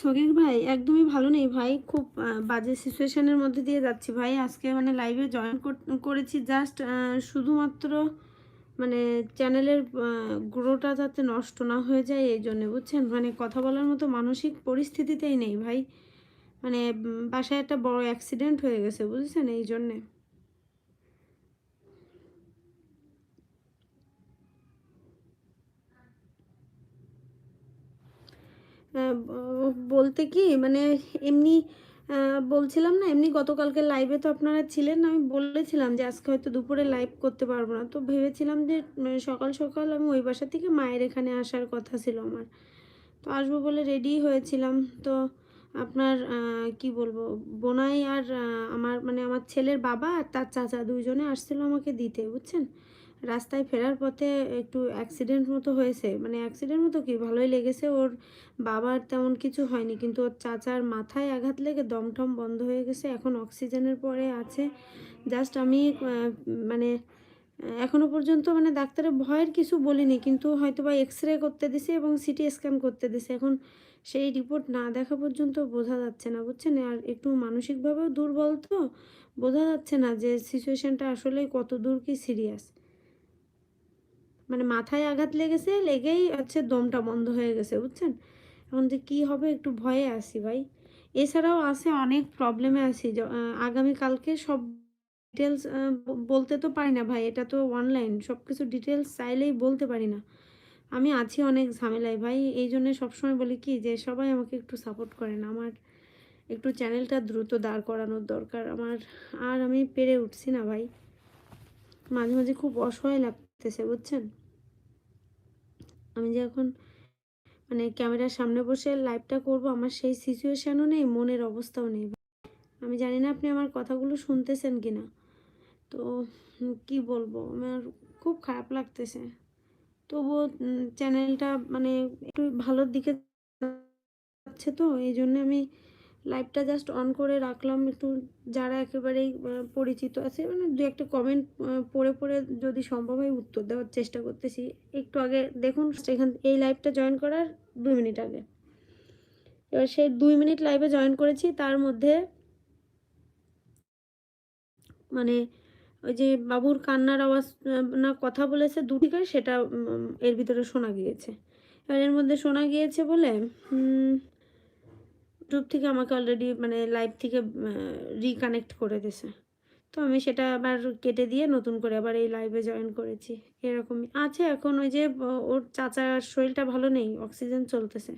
সগির ভাই, একদমই ভালো নেই ভাই। খুব বাজে সিচুয়েশনের মধ্যে দিয়ে যাচ্ছি ভাই। আজকে মানে লাইভে জয়েন করেছি জাস্ট শুধুমাত্র মানে চ্যানেলের গ্রোটা যাতে নষ্ট না হয়ে যায় এই জন্যে, বুঝছেন? মানে কথা বলার মতো মানসিক পরিস্থিতিতেই নেই ভাই। মানে বাসায় একটা বড় অ্যাক্সিডেন্ট হয়ে গেছে, বুঝছেন? এই জন্যে। বলতে কি মানে এমনি বলছিলাম না, এমনি গতকালকে লাইভে তো আপনারা ছিলেন, আমি বলেছিলাম যে আজকে হয়তো দুপুরে লাইভ করতে পারব না। তো ভেবেছিলাম যে সকাল সকাল আমি ওই বাসা থেকে মায়ের এখানে আসার কথা ছিল আমার। তো আসব বলে রেডি হয়েছিলাম। তো আপনার কি বলব, বোনাই আর আমার মানে আমার ছেলের বাবা আর তার চাচা দুইজনে আসছিল আমাকে দিতে, বুঝছেন? রাস্তায় ফেরার পথে একটু অ্যাক্সিডেন্ট মতো হয়েছে। মানে অ্যাক্সিডেন্ট মতো কি? ভালোই লেগেছে। ওর বাবার তেমন কিছু হয়নি। কিন্তু ওর চাচার মাথায় আঘাত লেগে দমটম বন্ধ হয়ে গেছে। এখন অক্সিজেনের পরে আছে। জাস্ট আমি মানে এখনও পর্যন্ত মানে ডাক্তারের ভয়ের কিছু বলিনি। কিন্তু হয়তো বা এক্স রে করতে দিছে এবং সিটি স্ক্যান করতে দিছে। এখন সেই রিপোর্ট না দেখা পর্যন্ত বোঝা যাচ্ছে না, বুঝছেন? আর একটু মানসিকভাবেও দুর্বল তো। বোঝা যাচ্ছে না যে সিচুয়েশানটা আসলে কত দূর কি সিরিয়াস মানে মাথায় আঘাত লেগেছে, লেগেই হচ্ছে দমটা বন্ধ হয়ে গেছে, বুঝছেন? এখন যে কী হবে একটু ভয়ে আসি ভাই। এছাড়াও আছে অনেক প্রবলেমে আছি আগামীকালকে সব ডিটেলস বলতে তো পারি না ভাই, এটা তো অনলাইন সব কিছু ডিটেলস চাইলেই বলতে পারি না। আমি আছি অনেক ঝামেলায় ভাই এই জন্যে সবসময় বলি কি যে সবাই আমাকে একটু সাপোর্ট করেন, আমার একটু চ্যানেলটা দ্রুত দাঁড় করানোর দরকার, আমার আর আমি পেরে উঠছি না ভাই। মাঝে মাঝে খুব অসহায় লাগতেছে, বুঝছেন? আমি যে এখন মানে ক্যামেরার সামনে বসে লাইভটা করব, আমার সেই সিচুয়েশানও নেই, মনের অবস্থাও নেই। আমি জানি না আপনি আমার কথাগুলো শুনতেছেন কি না তো কি বলব? আমার খুব খারাপ লাগতেছে। তবুও চ্যানেলটা মানে একটু ভালোর দিকে যাচ্ছে তো, এই জন্য আমি লাইভটা জাস্ট অন করে রাখলাম। একটু যারা একেবারেই পরিচিত আছে মানে দু একটা কমেন্ট পড়ে পড়ে যদি সম্ভব হয় উত্তর দেওয়ার চেষ্টা করতেছি। একটু আগে দেখুন, এখান, এই লাইভটা জয়েন করার দুই মিনিট আগে। এবার সেই দুই মিনিট লাইভে জয়েন করেছি, তার মধ্যে মানে ওই যে বাবুর কান্নার আওয়াজ না কথা বলেছে, দুটি করে, সেটা এর ভিতরে শোনা গিয়েছে। এবার এর মধ্যে শোনা গিয়েছে বলে ইউটিউব থেকে আমাকে অলরেডি মানে লাইভ থেকে রিকানেক্ট করে দিছে তো আমি সেটা আবার কেটে দিয়ে নতুন করে আবার এই লাইভে জয়েন করেছি। এরকমই। আছে এখন ওই যে ওর চাচার শরীরটা ভালো নেই অক্সিজেন চলতেছে।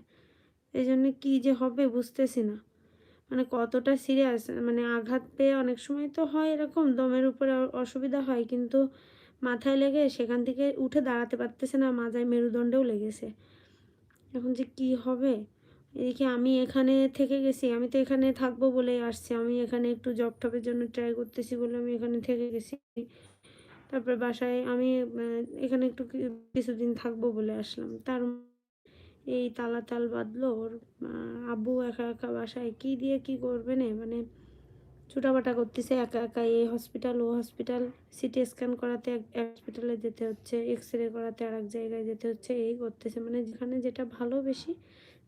এই জন্য কী যে হবে বুঝতেছি না। মানে কতটা সিরিয়াস মানে আঘাত পেয়ে অনেক সময় তো হয় এরকম, দমের উপরে অসুবিধা হয়, কিন্তু মাথায় লেগে সেখান থেকে উঠে দাঁড়াতে পারতেছে না, মাথায় মেরুদণ্ডেও লেগেছে। এখন যে কি হবে? এদিকে আমি এখানে থেকে গেছি, আমি তো এখানে থাকব বলে আসছি। আমি এখানে একটু জব টপের জন্য ট্রাই করতেছি বলে আমি এখানে থেকে গেছি। তারপরে বাসায় আমি এখানে একটু কিছুদিন থাকব বলে আসলাম। তার এই তালা তাল বাঁধলো ওর আব্বু একা একা বাসায় কী দিয়ে কি করবে না? মানে ছুটাবাটা করতেছে একা একা এই হসপিটাল ও হসপিটাল সিটি স্ক্যান করাতে এক হসপিটালে যেতে হচ্ছে এক্স রে করাতে আর এক জায়গায় যেতে হচ্ছে, এই করতেছে। মানে যেখানে যেটা ভালো বেশি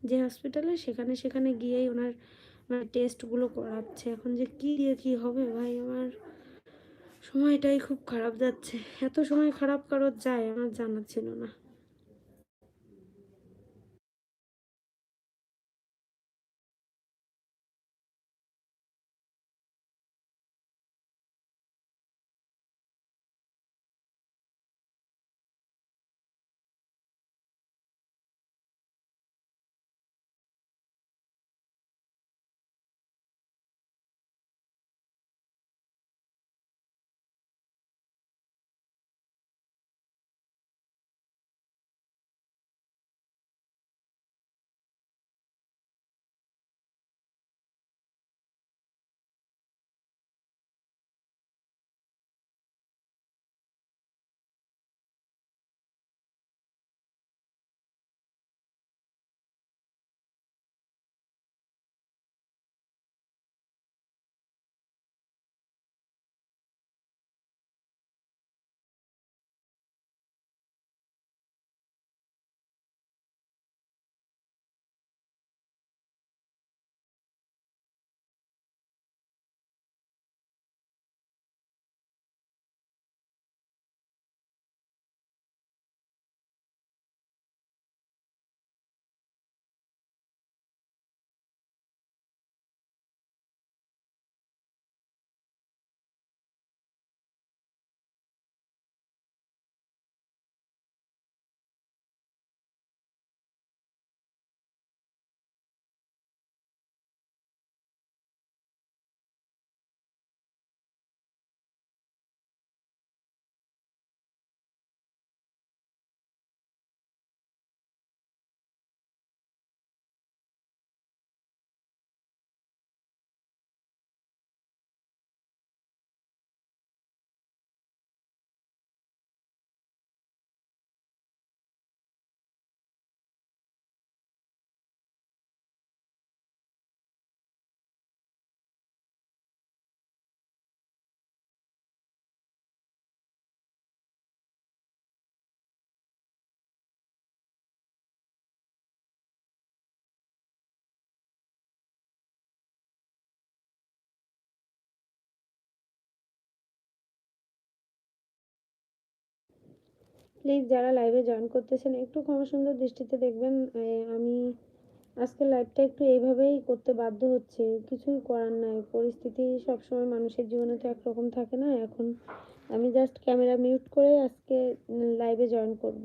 যে হসপিটালে সেখানে সেখানে গিয়েই ওনার মানে টেস্টগুলো করাচ্ছে। এখন যে কী দিয়ে কী হবে ভাই? আমার সময়টাই খুব খারাপ যাচ্ছে। এত সময় খারাপ কারোর যায় আমার জানা ছিল না। প্লিজ যারা লাইভে জয়েন করতেছেন, একটু সুন্দর দৃষ্টিতে দেখবেন আমি আজকে লাইভটা একটু এইভাবেই করতে বাধ্য হচ্ছে। কিছুই করার নাই, পরিস্থিতি সবসময় মানুষের জীবনে তো একরকম থাকে না। এখন আমি জাস্ট ক্যামেরা মিউট করে আজকে লাইভে জয়েন করব।